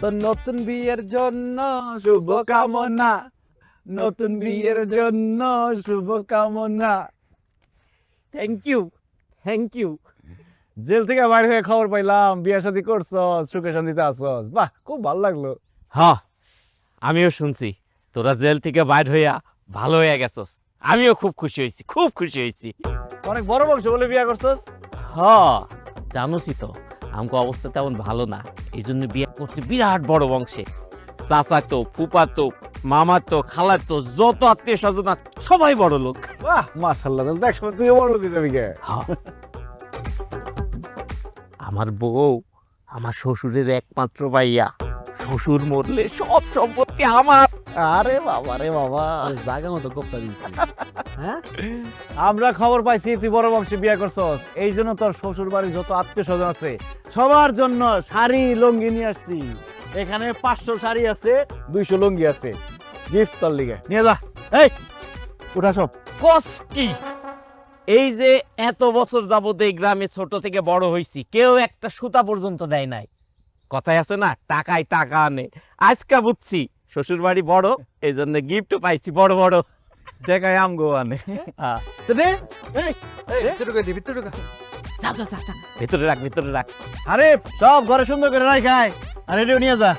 তো নতুন বিয়ের জন্য শুভ কামনা নতুন বিয়ের জন্য শুভ কামনা thank you thank you jail থেকে বাইর হয়ে খবর পাইলাম বিয়ে শাদী করছস সুখে শান্তিতে আসছস। বাহ খুব ভালো লাগল। হ্যাঁ আমিও শুনছি। তোরা জেল থেকে বাইর হইয়া ভালো হয়ে গেছস। আমিও খুব খুশি হয়েছি খুব খুশি হয়েছি অনেক বড় বংশ বলে বিয়ে করছস? হ জানোসই তো। আমাকে অবস্থা তেমন ভালো না। এই জন্য বিয়ে করতে বিরাট বড় বংশে। চাচা তো ফুপা তো মামা তো খালার তো যত আত্মীয় স্বজন সবাই বড় লোক। বাহ দেখ সময় তুই বড় দিতে বিকে আমার বউ আমার শ্বশুরের একমাত্র ভাইয়া। শ্বশুর মরলে সব সম্পত্তি আমার। আরে বাবা রে বাবা। জায়গা মতো কোপটা দিচ্ছি হ্যাঁ? আমরা খবর পাইছি তুই বড় বংশে বিয়ে করছস। এই জন্য তোর শ্বশুর বাড়ির যত আত্মীয় স্বজন আছে সবার জন্য শাড়ি লুঙ্গি নিয়ে আসছি। এখানে পাঁচশো শাড়ি আছে দুইশো লুঙ্গি আছে। গিফট তোর লিগে। নিয়ে যা। এই উঠা সব কস কি? এই যে এত বছর যাবত এই গ্রামে ছোট থেকে বড় হইছি কেউ একটা সুতা পর্যন্ত দেয় নাই। কথায় আছে না টাকায় টাকা আনে। আজকা বুঝছি শ্বশুর বাড়ি বড় এই জন্য গিফটও পাইছি বড় বড়। দেখায় আম গো আনে হ্যাঁ। তো দে, এই, ভিতরে রাখ ভিতরে ঢুকে যা যা যা যা। ভেতরে রাখ আরে সব ঘরে সুন্দর করে রাই খায় আর এটাও নিয়ে যা।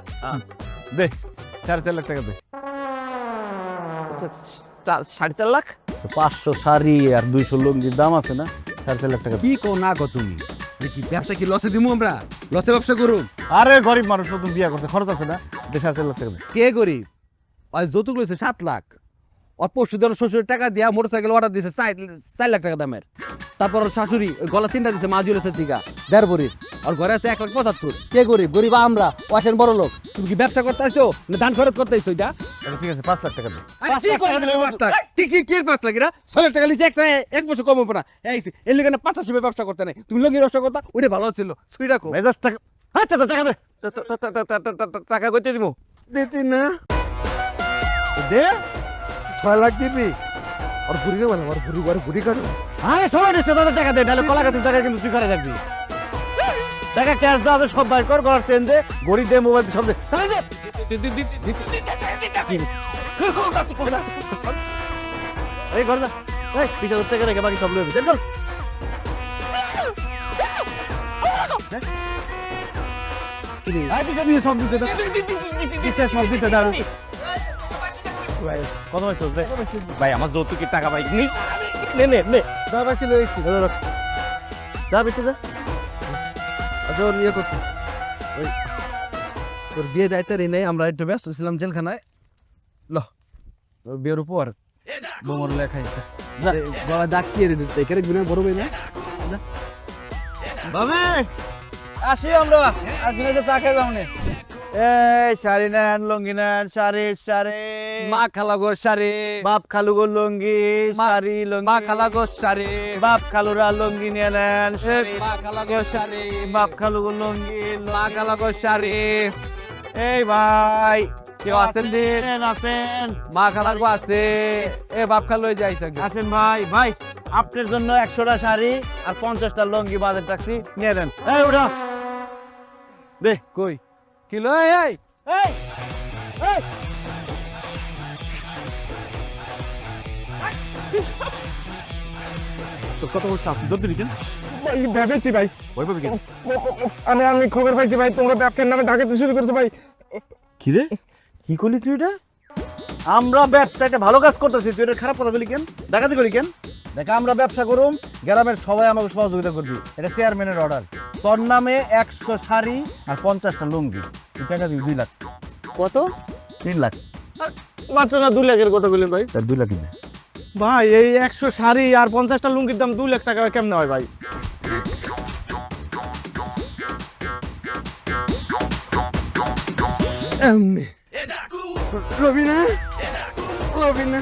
দে সাড়ে চার লাখ টাকা দে। চা- সাড়ে চার লাখ? পাঁচশো শাড়ি আর দুইশো লুঙ্গির দাম আছে না? সাড়ে চার লাখ টাকা দে। কি কো না কো তুমি? কি ব্যবসা কি লসে দিমু আমরা? লসে ব্যবসা করুন আরে গরিব মানুষ নতুন বিয়ে করতে খরচ আছে না? সাড়ে চার লাখ টাকা কে গরিব? যৌতুক লইছে সাত লাখ। আর পরশু দিন শ্বশুরের টাকা দিয়া মোটর সাইকেল অর্ডার দিছে চার লাখ টাকা দামের। তারপর ওর শাশুড়ি গলা চিন্তা দিছে মা জুলেছে টিকা দেড় আর ঘরে আছে এক লাখ পঁচাত্তর। কে গরিব? গরিব আমরা। ওয়াসেন বড় লোক। তুমি কি ব্যবসা করতে আসছো না ধান খরচ করতে আসছো এটা ঠিক আছে পাঁচ লাখ টাকা দে পাঁচ লাখ এরা ছয় লাখ টাকা লিখছে একটা এক বছর কম হবে না। এই এর লিগে পার্টনারশিপে ব্যবসা করতে নাই। তুমি লোকের ব্যবসা করতা ওইটা ভালো ছিল। সুই রাখো মেজাজ টাকা আচ্ছা, আচ্ছা টাকা দে। টাকা কইতে দিব দিতি না। দে। ছয় লাখ দিবি। আর ঘুরি না আর ঘুরি আর ঘুরি কাটো হ্যাঁ সবাই দিচ্ছে তাদের টাকা দে নাহলে কলাকাতির জায়গায় কিন্তু তুই করে রাখবি? টাকা ক্যাশ দাও সব বাইর কর ঘর চেন দে ঘড়ি দে মোবাইল সব দে। এই ঘর যা এই পিছে উঠতে গেলে বাকি সব লোক কত দে ভাই আমার যৌতুকের টাকা ভাই নি- নে নে নে। যা পাইছি লইছি ধরে রাখ। যা বিটে যা। আচ্ছা ওর ইয়ে করছে। ওই তোর বিয়ে দায়িত্ব রে নেই আমরা একটু ব্যস্ত ছিলাম জেলখানায়। ল তোর বিয়ের উপর বোমর লেখাইছে গলা দাগ কি রে এখানে গুনে বড় না? বাবে! আসি আমরা। আসি না চা খেয়ে যাও এই শাড়ি নেন লুঙ্গি নেন শাড়ি শাড়ি। মা খালা গো সারে বাপ খালু গো লুঙ্গি শাড়ি লুঙ্গি। মা খালা গো সারে বাপ খালুরা লুঙ্গি নিয়ে নেন মা খালা গো সারে বাপ খালু গো লুঙ্গি মা খালা গো সারে এই ভাই কেউ আছেন দিন আছেন মা খালা গো আছে। এ বাপ খালো যাইছে আছেন ভাই ভাই আপনার জন্য একশোটা শাড়ি আর পঞ্চাশটা লুঙ্গি বাজার ট্যাক্সি নিয়ে নেন। এই উঠা। দে কই? কিলো এই এই এই এই! কত বলছো আপনি দৌড় দিলেন ভেবেছি ভাই। ভয় পাবি কেন? আমি আমি খবর পাইছি ভাই তোমরা ব্যবসার নামে ডাকাতি শুরু করেছ ভাই। কি রে? কি করলি তুই এটা? আমরা ব্যবসাটা ভালো কাজ করতেছি তুই এটা খারাপ কথা বলি কেন? ডাকাতি করি কেন? দেখ আমরা ব্যবসা করুম গ্রামের সবাই আমাকে সহযোগিতা করবি। এটা চেয়ারম্যানের অর্ডার তোর নামে একশো শাড়ি আর পঞ্চাশটা লুঙ্গি। টাকা দিবি দুই লাখ। কত? তিন লাখ। মাত্র না দুই লাখের কথা বললেন ভাই? তার দুই লাখ ভাই এই একশো শাড়ি আর পঞ্চাশটা লুঙ্গির দাম দুই লাখ টাকা কেমনে হয় ভাই? এমনি। রবি না? রবি না?